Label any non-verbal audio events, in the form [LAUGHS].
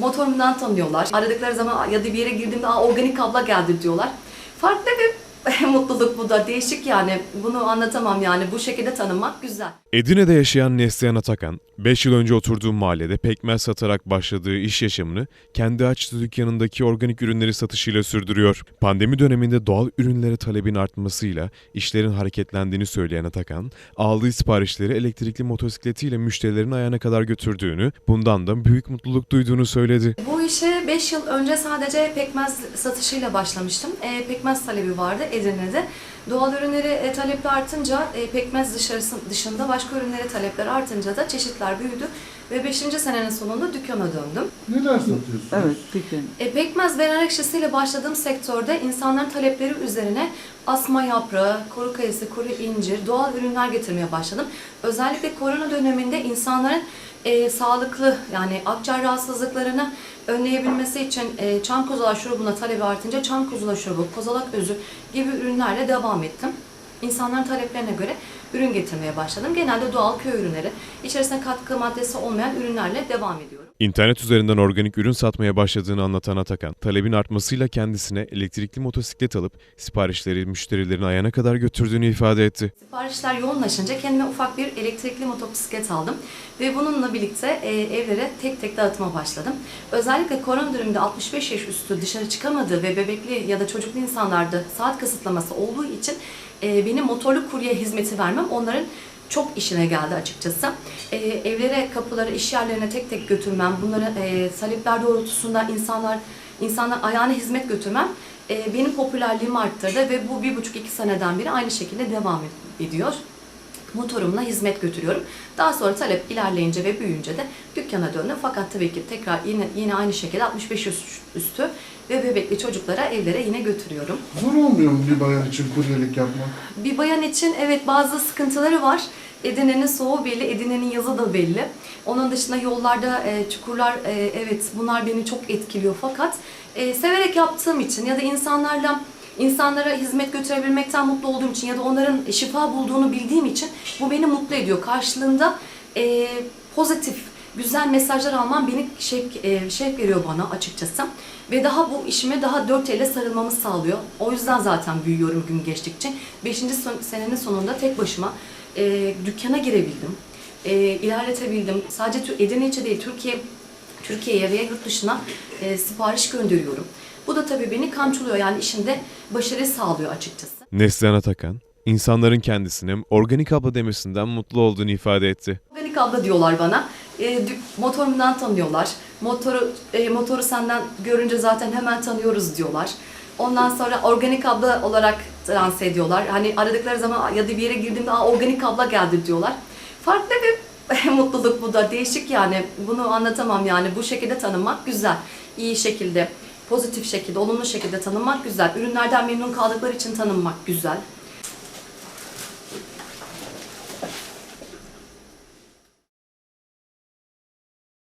Motorumdan tanıyorlar. Aradıkları zaman ya da bir yere girdiğimde organik abla geldi diyorlar. Farklı bir [LAUGHS] mutluluk bu da. Değişik yani. Bunu anlatamam yani. Bu şekilde tanınmak güzel. Edirne'de yaşayan Neslihan Atakan, 5 yıl önce oturduğu mahallede pekmez satarak başladığı iş yaşamını kendi açtığı dükkanındaki organik ürünleri satışıyla sürdürüyor. Pandemi döneminde doğal ürünlere talebin artmasıyla işlerin hareketlendiğini söyleyen Atakan, aldığı siparişleri elektrikli motosikletiyle müşterilerin ayağına kadar götürdüğünü, bundan da büyük mutluluk duyduğunu söyledi. Bu işe 5 yıl önce sadece pekmez satışıyla başlamıştım. E, pekmez talebi vardı Edirne'de. Doğal ürünleri e, talepler artınca e, pekmez dışarısı, dışında başka ürünlere talepler artınca da çeşitler büyüdü. Ve 5. senenin sonunda dükkana döndüm. Neler satıyorsunuz? Evet, dükkan. E, pekmez ve nar ekşisiyle başladığım sektörde insanların talepleri üzerine asma yaprağı, kuru kayısı, kuru incir, doğal ürünler getirmeye başladım. Özellikle korona döneminde insanların e, sağlıklı yani akciğer rahatsızlıklarını önleyebilmesi için e, çam kozalak şurubuna talebi artınca çam kozalak şurubu, kozalak özü gibi ürünlerle devam ettim. İnsanların taleplerine göre ürün getirmeye başladım. Genelde doğal köy ürünleri, içerisinde katkı maddesi olmayan ürünlerle devam ediyorum. İnternet üzerinden organik ürün satmaya başladığını anlatan Atakan, talebin artmasıyla kendisine elektrikli motosiklet alıp siparişleri müşterilerin ayağına kadar götürdüğünü ifade etti. Siparişler yoğunlaşınca kendime ufak bir elektrikli motosiklet aldım ve bununla birlikte e, evlere tek tek dağıtıma başladım. Özellikle korona döneminde 65 yaş üstü dışarı çıkamadığı ve bebekli ya da çocuklu insanlarda saat kısıtlaması olduğu için e, benim motorlu kurye hizmeti vermem onların çok işine geldi açıkçası. E, evlere, kapılara, iş yerlerine tek tek götürmem, bunları e, talepler doğrultusunda insanlar insanlar ayağına hizmet götürmem e, benim popülerliğimi arttırdı ve bu bir buçuk iki seneden beri aynı şekilde devam ediyor. Motorumla hizmet götürüyorum. Daha sonra talep ilerleyince ve büyüyünce de dükkana döndüm. Fakat tabii ki tekrar yine yine aynı şekilde 65 yaş üstü ve bebekli çocuklara evlere yine götürüyorum. Zor olmuyor mu bir bayan için kuryelik yapmak? Bir bayan için evet bazı sıkıntıları var. Edirne'nin soğuğu belli, Edirne'nin yazı da belli. Onun dışında yollarda e, çukurlar, e, evet bunlar beni çok etkiliyor fakat e, severek yaptığım için ya da insanlarla insanlara hizmet götürebilmekten mutlu olduğum için ya da onların şifa bulduğunu bildiğim için bu beni mutlu ediyor. Karşılığında e, pozitif, güzel mesajlar almam beni şevk, e, şevk veriyor bana açıkçası. Ve daha bu işime daha dört elle sarılmamı sağlıyor. O yüzden zaten büyüyorum gün geçtikçe. Beşinci son- senenin sonunda tek başıma e, dükkana girebildim. E, ilerletebildim. Sadece Edirne içi değil, Türkiye Türkiye'ye ve yurt dışına e, sipariş gönderiyorum. Bu da tabii beni kamçılıyor yani işimde başarı sağlıyor açıkçası. Neslihan Atakan, insanların kendisine organik abla demesinden mutlu olduğunu ifade etti. Organik abla diyorlar bana. E, motorumdan tanıyorlar. Motoru e, motoru senden görünce zaten hemen tanıyoruz diyorlar. Ondan sonra organik abla olarak lanse ediyorlar. Hani aradıkları zaman ya da bir yere girdiğimde Aa, organik abla geldi diyorlar. Farklı bir [LAUGHS] mutluluk bu da. Değişik yani. Bunu anlatamam yani. Bu şekilde tanınmak güzel. İyi şekilde, pozitif şekilde, olumlu şekilde tanınmak güzel. Ürünlerden memnun kaldıkları için tanınmak güzel.